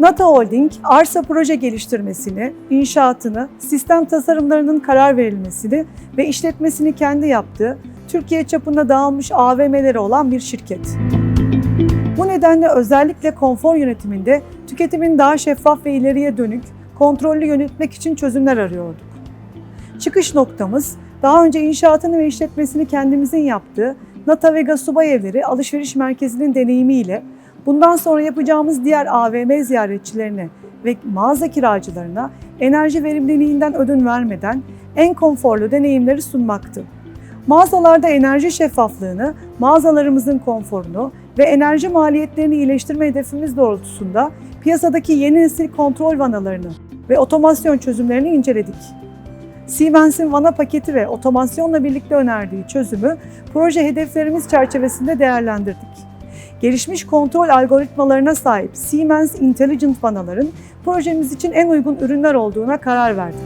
Nata Holding, arsa proje geliştirmesini, inşaatını, sistem tasarımlarının karar verilmesini ve işletmesini kendi yaptığı, Türkiye çapında dağılmış AVM'leri olan bir şirket. Bu nedenle özellikle konfor yönetiminde tüketimin daha şeffaf ve ileriye dönük, kontrollü yönetmek için çözümler arıyorduk. Çıkış noktamız, daha önce inşaatını ve işletmesini kendimizin yaptığı Nata Vega Subay Evleri alışveriş merkezinin deneyimiyle bundan sonra yapacağımız diğer AVM ziyaretçilerine ve mağaza kiracılarına enerji verimliliğinden ödün vermeden en konforlu deneyimleri sunmaktı. Mağazalarda enerji şeffaflığını, mağazalarımızın konforunu ve enerji maliyetlerini iyileştirme hedefimiz doğrultusunda piyasadaki yeni nesil kontrol vanalarını ve otomasyon çözümlerini inceledik. Siemens'in vana paketi ve otomasyonla birlikte önerdiği çözümü proje hedeflerimiz çerçevesinde değerlendirdik. Gelişmiş kontrol algoritmalarına sahip Siemens Intelligent vanaların projemiz için en uygun ürünler olduğuna karar verdik.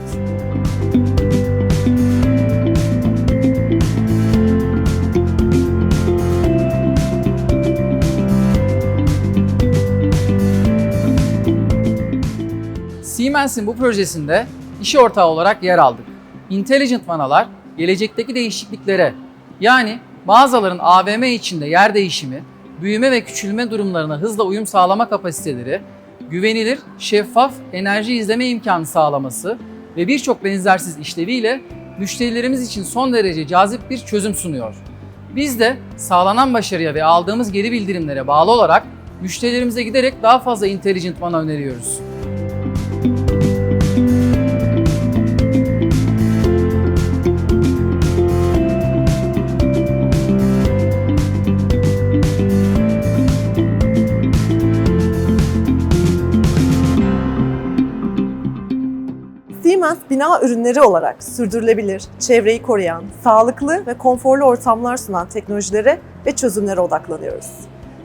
Siemens'in bu projesinde iş ortağı olarak yer aldık. Intelligent vanalar gelecekteki değişikliklere yani mağazaların AVM içinde yer değişimi, büyüme ve küçülme durumlarına hızla uyum sağlama kapasiteleri, güvenilir, şeffaf enerji izleme imkanı sağlaması ve birçok benzersiz işleviyle müşterilerimiz için son derece cazip bir çözüm sunuyor. Biz de sağlanan başarıya ve aldığımız geri bildirimlere bağlı olarak müşterilerimize giderek daha fazla Intelligent Vana öneriyoruz. Siemens bina ürünleri olarak sürdürülebilir, çevreyi koruyan, sağlıklı ve konforlu ortamlar sunan teknolojilere ve çözümlere odaklanıyoruz.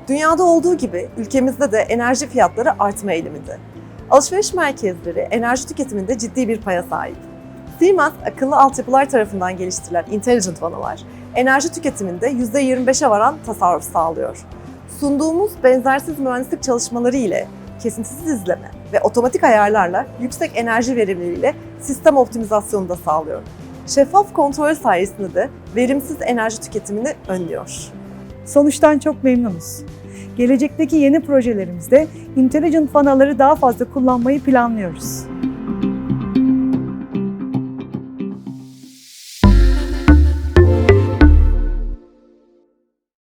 Dünyada olduğu gibi ülkemizde de enerji fiyatları artma eğiliminde. Alışveriş merkezleri enerji tüketiminde ciddi bir paya sahip. Siemens akıllı altyapılar tarafından geliştirilen Intelligent vanalar enerji tüketiminde %25'e varan tasarruf sağlıyor. Sunduğumuz benzersiz mühendislik çalışmaları ile kesintisiz izleme ve otomatik ayarlarla yüksek enerji verimliliğiyle sistem optimizasyonu da sağlıyor. Şeffaf kontrol sayesinde de verimsiz enerji tüketimini önlüyor. Sonuçtan çok memnunuz. Gelecekteki yeni projelerimizde Intelligent vanaları daha fazla kullanmayı planlıyoruz.